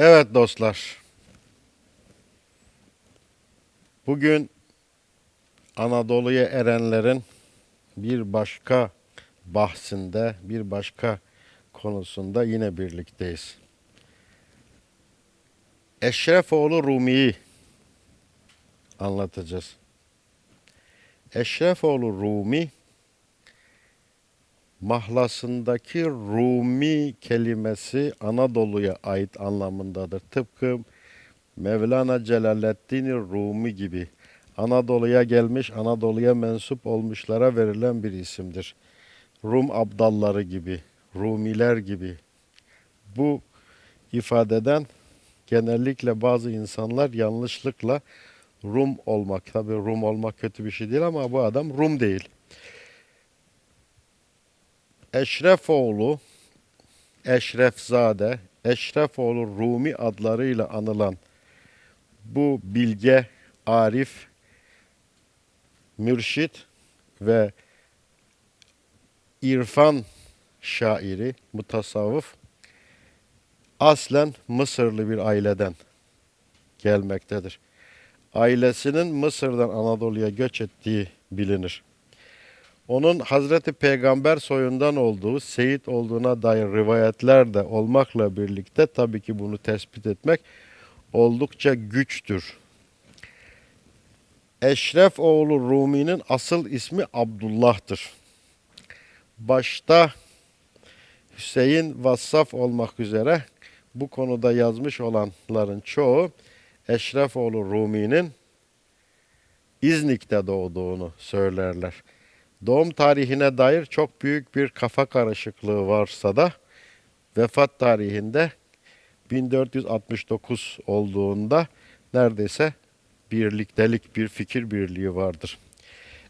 Evet dostlar. Bugün Anadolu'ya erenlerin bir başka bahsinde, bir başka konusunda yine birlikteyiz. Eşrefoğlu Rumi'yi anlatacağız. Eşrefoğlu Rumi mahlasındaki Rumi kelimesi Anadolu'ya ait anlamındadır. Tıpkı Mevlana Celaleddin Rumi gibi Anadolu'ya gelmiş, Anadolu'ya mensup olmuşlara verilen bir isimdir. Rum abdalları gibi, Rumiler gibi. Bu ifadeden genellikle bazı insanlar yanlışlıkla Rum olmak, tabi Rum olmak kötü bir şey değil ama bu adam Rum değil. Eşrefoğlu, Eşrefzade, Eşrefoğlu Rumi adlarıyla anılan bu bilge, arif, mürşit ve irfan şairi, mutasavvıf aslen Mısırlı bir aileden gelmektedir. Ailesinin Mısır'dan Anadolu'ya göç ettiği bilinir. Onun Hazreti Peygamber soyundan olduğu, Seyit olduğuna dair rivayetler de olmakla birlikte tabii ki bunu tespit etmek oldukça güçtür. Eşref oğlu Rumi'nin asıl ismi Abdullah'tır. Başta Hüseyin Vassaf olmak üzere bu konuda yazmış olanların çoğu Eşref oğlu Rumi'nin İznik'te doğduğunu söylerler. Doğum tarihine dair çok büyük bir kafa karışıklığı varsa da vefat tarihinde 1469 olduğunda neredeyse birliktelik, bir fikir birliği vardır.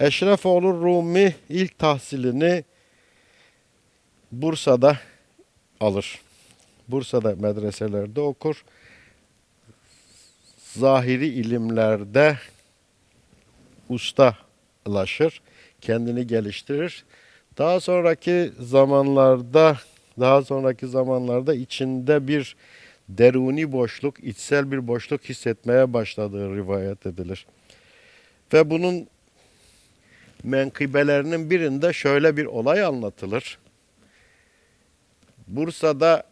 Eşrefoğlu Rumi ilk tahsilini Bursa'da alır. Bursa'da medreselerde okur. Zahiri ilimlerde ustalaşır, kendini geliştirir. Daha sonraki zamanlarda daha sonraki zamanlarda içinde bir deruni boşluk, içsel bir boşluk hissetmeye başladığı rivayet edilir. Ve bunun menkıbelerinin birinde şöyle bir olay anlatılır. Bursa'da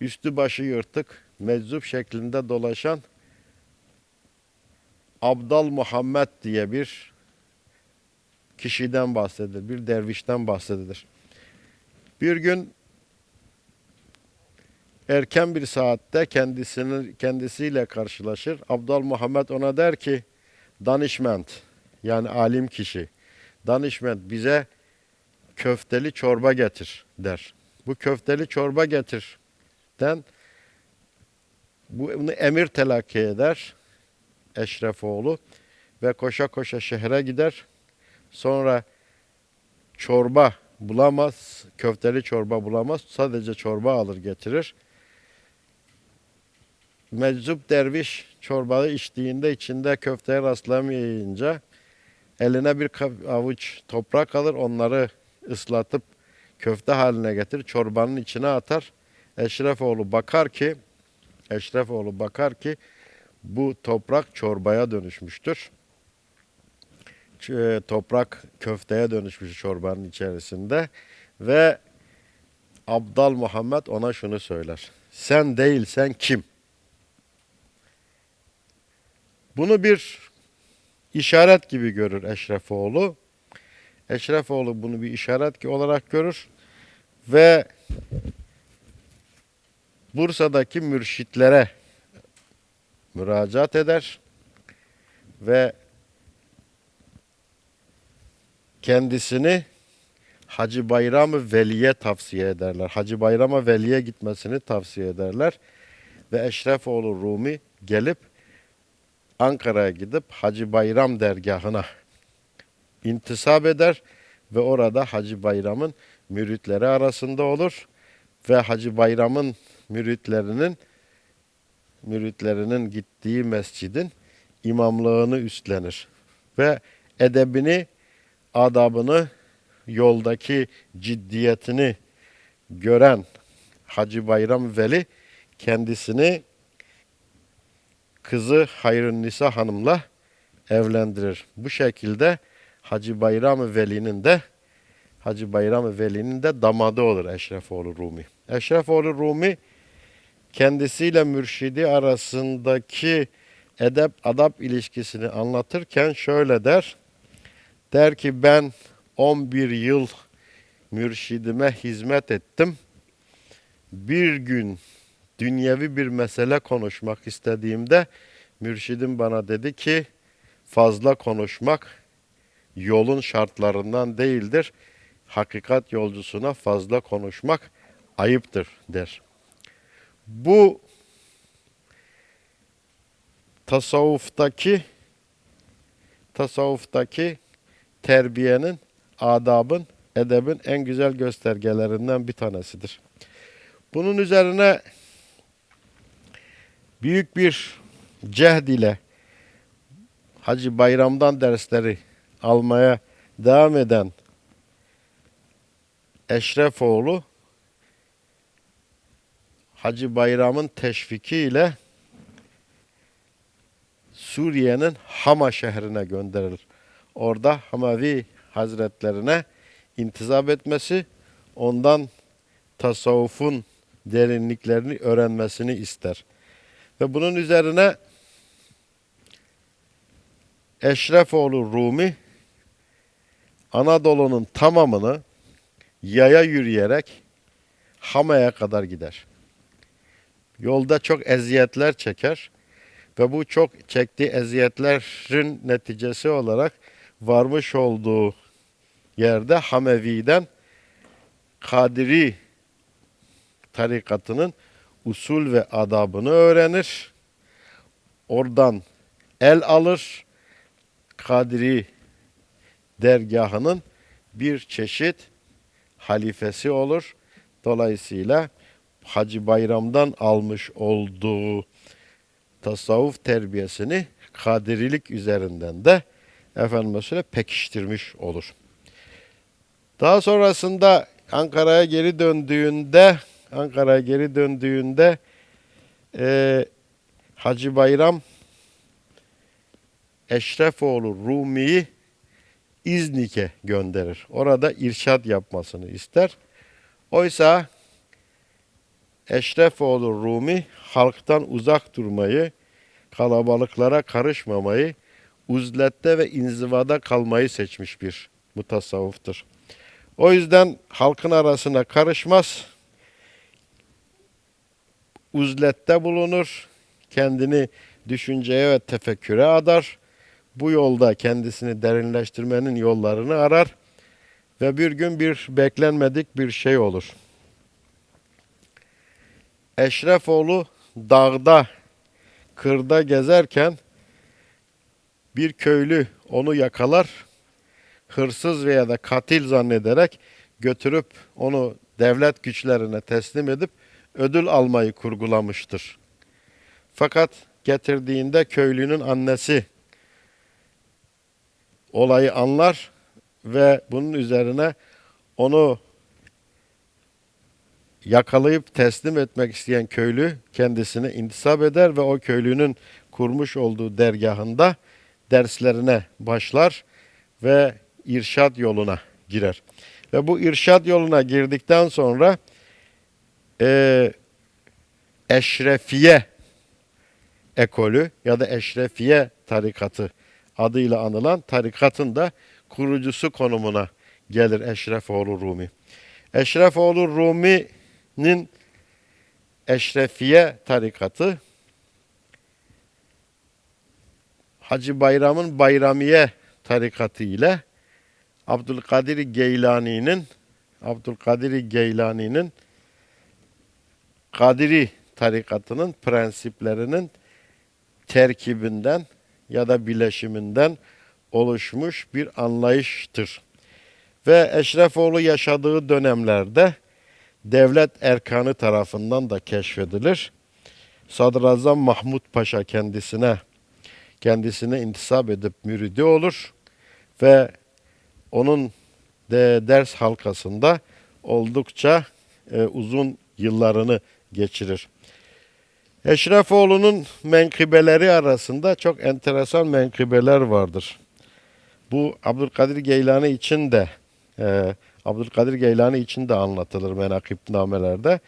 üstü başı yırtık, meczup şeklinde dolaşan Abdal Muhammed diye bir kişiden bahsedilir, bir dervişten bahsedilir. Bir gün erken bir saatte kendisini kendisiyle karşılaşır. Abdal Muhammed ona der ki danışment yani alim kişi danışment bize köfteli çorba getir der. Bu köfteli çorba getir den bunu emir telakki eder Eşrefoğlu ve koşa koşa şehre gider. Sonra çorba bulamaz, köfteli çorba bulamaz. Sadece çorba alır getirir. Meczup derviş çorbayı içtiğinde içinde köfteye rastlamayınca eline bir avuç toprak alır onları ıslatıp köfte haline getirir. Çorbanın içine atar. Eşrefoğlu bakar ki Eşrefoğlu bakar ki bu toprak çorbaya dönüşmüştür. E, Toprak köfteye dönüşmüş çorbanın içerisinde ve Abdal Muhammed ona şunu söyler. Sen değil sen kim? Bunu bir işaret gibi görür Eşrefoğlu. Eşrefoğlu bunu bir işaret olarak görür ve Bursa'daki mürşitlere müracaat eder ve kendisini Hacı Bayram-ı Veli'ye tavsiye ederler. Hacı Bayram'a Veli'ye gitmesini tavsiye ederler. Ve Eşrefoğlu Rumi gelip Ankara'ya gidip Hacı Bayram dergahına intisap eder ve orada Hacı Bayram'ın müritleri arasında olur ve Hacı Bayram'ın müritlerinin müritlerinin gittiği mescidin imamlığını üstlenir ve edebini, adabını, yoldaki ciddiyetini gören Hacı Bayram Veli kendisini kızı Hayrünnisa Hanım'la evlendirir. Bu şekilde Hacı Bayram Veli'nin de Hacı Bayram Veli'nin de damadı olur Eşrefoğlu Rumi. Eşrefoğlu Rumi kendisiyle mürşidi arasındaki edep adap ilişkisini anlatırken şöyle der. Der ki ben 11 yıl mürşidime hizmet ettim. Bir gün dünyevi bir mesele konuşmak istediğimde mürşidim bana dedi ki fazla konuşmak yolun şartlarından değildir. Hakikat yolcusuna fazla konuşmak ayıptır der. Bu tasavvuftaki tasavvuftaki terbiyenin, adabın, edebin en güzel göstergelerinden bir tanesidir. Bunun üzerine büyük bir cehd ile Hacı Bayram'dan dersleri almaya devam eden Eşrefoğlu Hacı Bayram'ın teşvikiyle Suriye'nin Hama şehrine gönderilir. Orada Hamavi Hazretlerine intizap etmesi, ondan tasavvufun derinliklerini öğrenmesini ister. Ve bunun üzerine Eşrefoğlu Rumi Anadolu'nun tamamını yaya yürüyerek Hama'ya kadar gider. Yolda çok eziyetler çeker ve bu çok çektiği eziyetlerin neticesi olarak varmış olduğu yerde Hamevi'den Kadiri tarikatının usul ve adabını öğrenir. Oradan el alır. Kadiri dergahının bir çeşit halifesi olur. Dolayısıyla Hacı Bayram'dan almış olduğu tasavvuf terbiyesini kadirilik üzerinden de efendim söyle pekiştirmiş olur. Daha sonrasında Ankara'ya geri döndüğünde Ankara'ya geri döndüğünde e, Hacı Bayram Eşrefoğlu Rumi'yi İznik'e gönderir. Orada irşad yapmasını ister. Oysa Eşrefoğlu Rumi halktan uzak durmayı, kalabalıklara karışmamayı, uzlette ve inzivada kalmayı seçmiş bir mutasavvıftır. O yüzden halkın arasına karışmaz, uzlette bulunur, kendini düşünceye ve tefekküre adar. Bu yolda kendisini derinleştirmenin yollarını arar ve bir gün bir beklenmedik bir şey olur. Eşrefoğlu dağda, kırda gezerken bir köylü onu yakalar, hırsız veya da katil zannederek götürüp onu devlet güçlerine teslim edip ödül almayı kurgulamıştır. Fakat getirdiğinde köylünün annesi olayı anlar ve bunun üzerine onu yakalayıp teslim etmek isteyen köylü kendisine intisap eder ve o köylünün kurmuş olduğu dergahında derslerine başlar ve irşad yoluna girer. Ve bu irşad yoluna girdikten sonra e, Eşrefiye ekolü ya da Eşrefiye tarikatı adıyla anılan tarikatın da kurucusu konumuna gelir Eşrefoğlu Rumi. Eşrefoğlu Rumi'nin Eşrefiye tarikatı Hacı Bayram'ın Bayramiye tarikatı ile Abdülkadir Geylani'nin Abdülkadir Geylani'nin Kadiri tarikatının prensiplerinin terkibinden ya da bileşiminden oluşmuş bir anlayıştır. Ve Eşrefoğlu yaşadığı dönemlerde devlet erkanı tarafından da keşfedilir. Sadrazam Mahmut Paşa kendisine kendisine intisap edip müridi olur ve onun de ders halkasında oldukça e, uzun yıllarını geçirir. Eşrefoğlu'nun menkıbeleri arasında çok enteresan menkıbeler vardır. Bu Abdülkadir Geylani için de e, Abdülkadir Geylani için de anlatılır menakipnamelerde.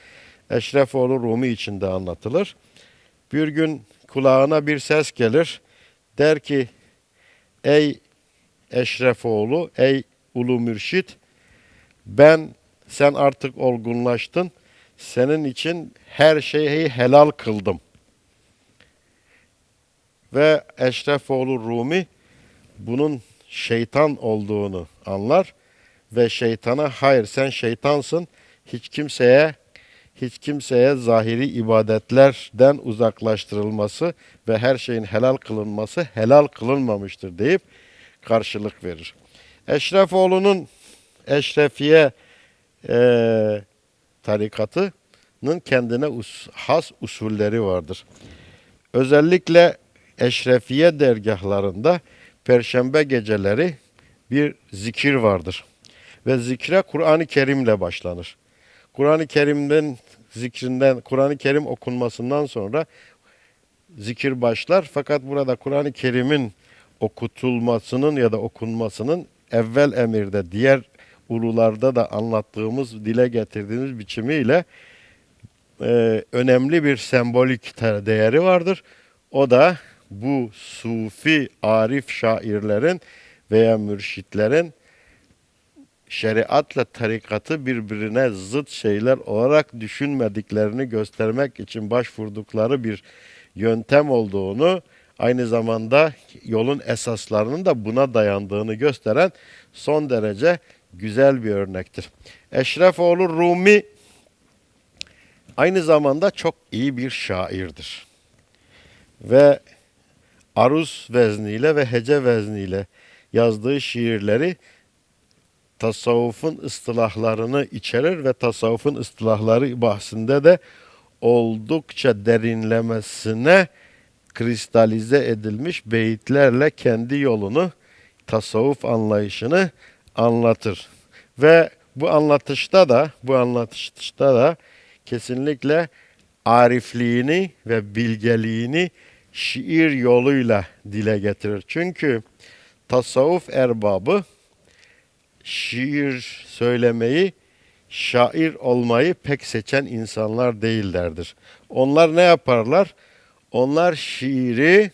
Eşrefoğlu Rumi için de anlatılır. Bir gün kulağına bir ses gelir. Der ki ey Eşrefoğlu, ey Ulu Mürşit ben sen artık olgunlaştın. Senin için her şeyi helal kıldım. Ve Eşrefoğlu Rumi bunun şeytan olduğunu anlar ve şeytana hayır sen şeytansın hiç kimseye hiç kimseye zahiri ibadetlerden uzaklaştırılması ve her şeyin helal kılınması helal kılınmamıştır deyip karşılık verir. Eşrefoğlu'nun Eşrefiye eee tarikatının kendine us- has usulleri vardır. Özellikle Eşrefiye dergahlarında perşembe geceleri bir zikir vardır. Ve zikre Kur'an-ı Kerim'le başlanır. Kur'an-ı Kerim'den zikrinden, Kur'an-ı Kerim okunmasından sonra zikir başlar. Fakat burada Kur'an-ı Kerim'in okutulmasının ya da okunmasının evvel emirde diğer ulularda da anlattığımız, dile getirdiğimiz biçimiyle e, önemli bir sembolik değeri vardır. O da bu sufi arif şairlerin veya mürşitlerin şeriatla tarikatı birbirine zıt şeyler olarak düşünmediklerini göstermek için başvurdukları bir yöntem olduğunu aynı zamanda yolun esaslarının da buna dayandığını gösteren son derece güzel bir örnektir. Eşrefoğlu Rumi aynı zamanda çok iyi bir şairdir. Ve aruz vezniyle ve hece vezniyle yazdığı şiirleri tasavvufun ıstılahlarını içerir ve tasavvufun ıstılahları bahsinde de oldukça derinlemesine kristalize edilmiş beyitlerle kendi yolunu, tasavvuf anlayışını anlatır. Ve bu anlatışta da bu anlatışta da kesinlikle arifliğini ve bilgeliğini şiir yoluyla dile getirir. Çünkü tasavvuf erbabı şiir söylemeyi, şair olmayı pek seçen insanlar değillerdir. Onlar ne yaparlar? Onlar şiiri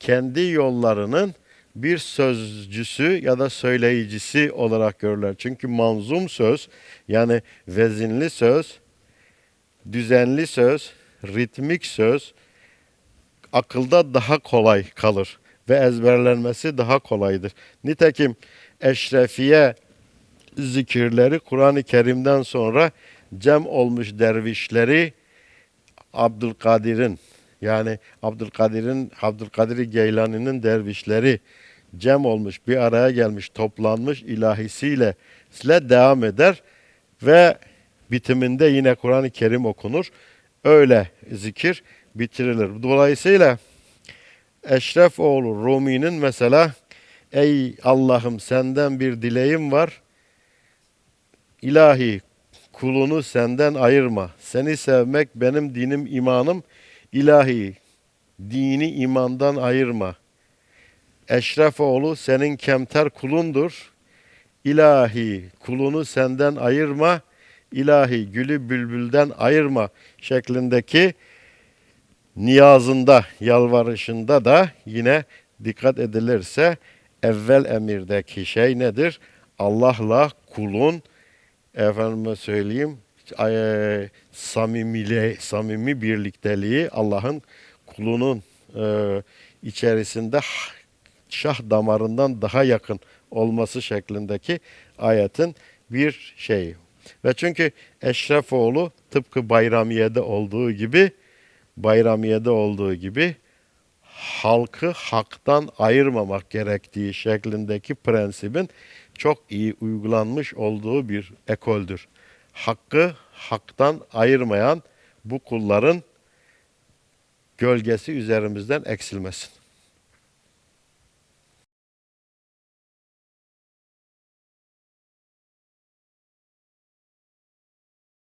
kendi yollarının bir sözcüsü ya da söyleyicisi olarak görürler. Çünkü manzum söz yani vezinli söz, düzenli söz, ritmik söz akılda daha kolay kalır ve ezberlenmesi daha kolaydır. Nitekim Eşrefiye zikirleri Kur'an-ı Kerim'den sonra cem olmuş dervişleri Abdülkadir'in yani Abdülkadir'in Abdülkadir Geylani'nin dervişleri cem olmuş, bir araya gelmiş, toplanmış ilahisiyle ile devam eder ve bitiminde yine Kur'an-ı Kerim okunur. Öyle zikir bitirilir. Dolayısıyla Eşrefoğlu Rumi'nin mesela Ey Allah'ım senden bir dileğim var. İlahi kulunu senden ayırma. Seni sevmek benim dinim imanım. İlahi dini imandan ayırma. Eşrefoğlu senin kemter kulundur. İlahi kulunu senden ayırma. İlahi gülü bülbülden ayırma şeklindeki niyazında, yalvarışında da yine dikkat edilirse evvel emirdeki şey nedir? Allah'la kulun efendime söyleyeyim e, samimile, samimi birlikteliği Allah'ın kulunun e, içerisinde şah damarından daha yakın olması şeklindeki ayetin bir şeyi. Ve çünkü Eşrefoğlu tıpkı Bayramiye'de olduğu gibi Bayramiye'de olduğu gibi halkı haktan ayırmamak gerektiği şeklindeki prensibin çok iyi uygulanmış olduğu bir ekoldür. Hakkı haktan ayırmayan bu kulların gölgesi üzerimizden eksilmesin.